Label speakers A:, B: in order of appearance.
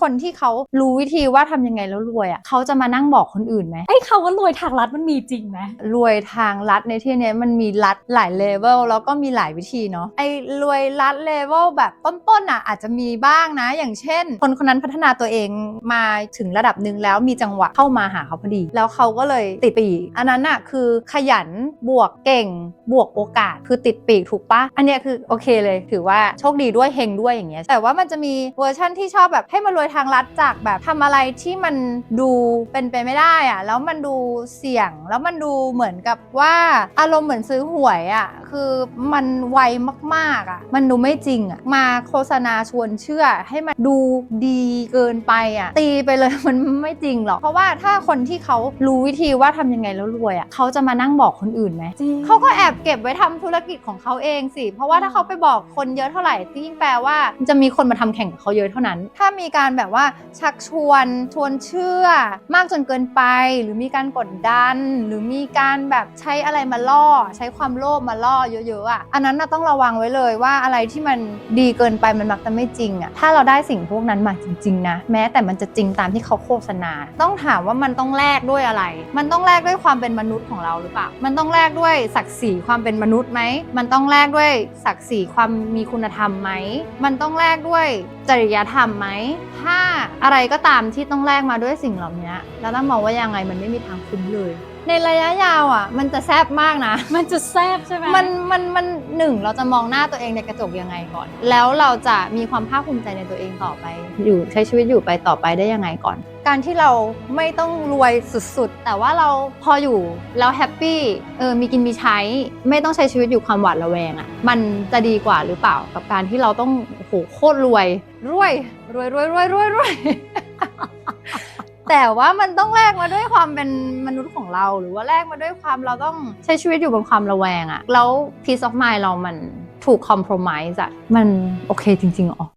A: คนที่เขารู้วิธีว่าทำยังไงแล้วรวยอะเขาจะมานั่งบอกคนอื่นไหม
B: ไอ้คำว่ารวยทางลัดมันมีจริงไหม
A: รวยทางลัดในที่เนี้ยมันมีลัดหลายเลเวลแล้วก็มีหลายวิธีเนาะไอ้รวยลัดเลเวลแบบต้นๆอะอาจจะมีบ้างนะ อย่างเช่น คนคนนั้นพัฒนาตัวเองมาถึงระดับหนึ่งแล้วมีจังหวะเข้ามาหาเขาพอดี แล้วเขาก็เลยติดปีกอันนั้นอะคือขยันบวกเก่งบวกโอกาสคือติดปีกถูกปะอันเนี้ยคือโอเคเลย ถือว่าโชคดีด้วยเฮงด้วยอย่างเงี้ยแต่ว่ามันจะมีเวอร์ชั่นที่ชอบแบบให้มารวยทางลัดจากแบบทำอะไรที่มันดูเป็นไปไม่ได้อะแล้วมันดูเสี่ยง แล้วมันดูเหมือนกับว่าอารมณ์เหมือนซื้อหวยอะคือมันไวมากๆอะมันดูไม่จริงอะมาโฆษณาชวนเชื่อ ให้มันดูดีเกินไปอะตีไปเลยมันไม่จริงหรอกเพราะว่าถ้าคนที่เขารู้วิธีว่าทำยังไงแล้วรวยอะเขาจะมานั่งบอกคนอื่นไหม
B: จริง
A: เขาก็แอบเก็บไว้ทำธุรกิจของเขาเองสิเพราะว่าถ้าเขาไปบอกคนเยอะเท่าไหร่ยิ่งแปลว่าจะมีคนมาทำแข่งกับเขาเยอะเท่านั้น ถ้ามีการแบบว่าชักชวนชวนเชื่อ มากจนเกินไป หรือมีการกดดัน หรือมีการแบบใช้อะไรมาล่อ ใช้ความโลภมาล่อเยอะๆอะอันนั้นนะต้องระวังไว้เลยว่าอะไรที่มันดีเกินไปมันมักจะไม่จริงอะถ้าเราได้สิ่งพวกนั้นมาจริงๆนะแม้แต่มันจะจริงตามที่เขาโฆษณา ต้องถามว่ามันต้องแลกด้วยอะไร มันต้องแลกด้วยความเป็นมนุษย์ของเราหรือเปล่ามันต้องแลกด้วยศักดิ์ศรีความเป็นมนุษย์ไหมมันต้องแลกด้วยศักดิ์ศรีความมีคุณธรรมไหมมันต้องแลกด้วยจริยธรรมไหมถ้าอะไรก็ตามที่ต้องแลกมาด้วยสิ่งเหล่านี้แล้วต้องมองว่ายังไงมันไม่มีทางคุ้มเลย ในระยะยาวอะ มันจะแซบมากนะ
B: มันจะแซบใช่ไหม
A: มันมันมันหนึ่งเราจะมองหน้าตัวเองในกระจกยังไงก่อน แล้วเราจะมีความภาคภูมิใจในตัวเองต่อไป อยู่ใช้ชีวิตอยู่ไปต่อไปได้ยังไงก่อน การที่เราไม่ต้องรวยสุดๆ แต่ว่าเราพออยู่แล้วแฮปปี้เออมีกินมีใช้ ไม่ต้องใช้ชีวิตอยู่ความหวาดระแวงอะ่ะมันจะดีกว่าหรือเปล่ากับการที่เราต้องโอ้โหโคตรรวยรวยรวยรวยรวยรวยรวย แต่ว่ามันต้องแลกมาด้วยความเป็นมนุษย์ของเรา หรือว่าแลกมาด้วยความเราต้องใช้ชีวิตอยู่บนความระแวงอะแล้ว peace of mind เรามันถูก compromise อะมันโอเคจริงๆเหรอ